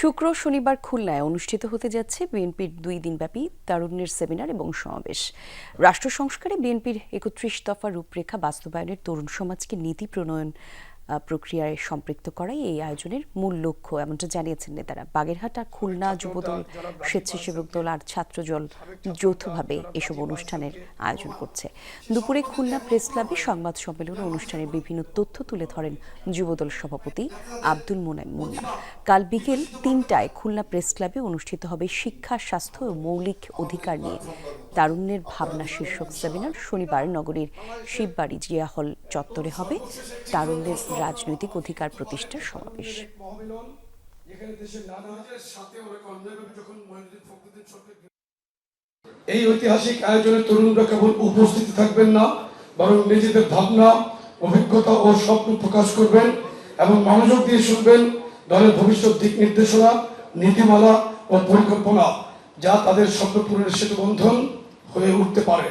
শুক্র শনিবার খুলনায় অনুষ্ঠিত হতে যাচ্ছে বিএনপির দুই দিনব্যাপী তারুণ্যের সেমিনার এবং সমাবেশ। রাষ্ট্র সংস্কারে বিএনপির একত্রিশ দফা রূপরেখা বাস্তবায়নের তরুণ সমাজকে নীতি প্রণয়ন প্রক্রিয়ায় সম্পৃক্ত করাই এই আয়োজনের মূল লক্ষ্য, এমনটা জানিয়েছেন নেতারা। বাগেরহাট আর খুলনা যুবদল, স্বেচ্ছাসেবক দল আর ছাত্রদল যৌথভাবে এসব অনুষ্ঠানের আয়োজন করছে। দুপুরে খুলনা প্রেস ক্লাবে সংবাদ সম্মেলন অনুষ্ঠানের বিভিন্ন তথ্য তুলে ধরেন যুবদল সভাপতি আব্দুল মোনাইম মুন্না। কাল বিকেল তিনটায় খুলনা প্রেস ক্লাবে অনুষ্ঠিত হবে শিক্ষা, স্বাস্থ্য ও মৌলিক অধিকার নিয়ে। তারুণ্যের ভাবনা শীর্ষক সেমিনার শনিবার নগরীর শিববাড়ি জিয়া হল চত্বরে হবে। তারুণ্যের রাজনৈতিক অধিকার প্রতিষ্ঠার সমাবেশ। এই ঐতিহাসিক আয়োজনে তরুণরা কেবল উপস্থিতি থাকবেন না, বরং নিজেদের ভাবনা, অভিজ্ঞতা ও স্বপ্ন প্রকাশ করবেন এবং মনোযোগ দিয়ে শুনবেন দলের ভবিষ্যৎ দিক নির্দেশনা, নীতিমালা ও পরিকল্পনা যা তাদের স্বপ্ন পূরণের সেতু বন্ধন হয়ে উঠতে পারে।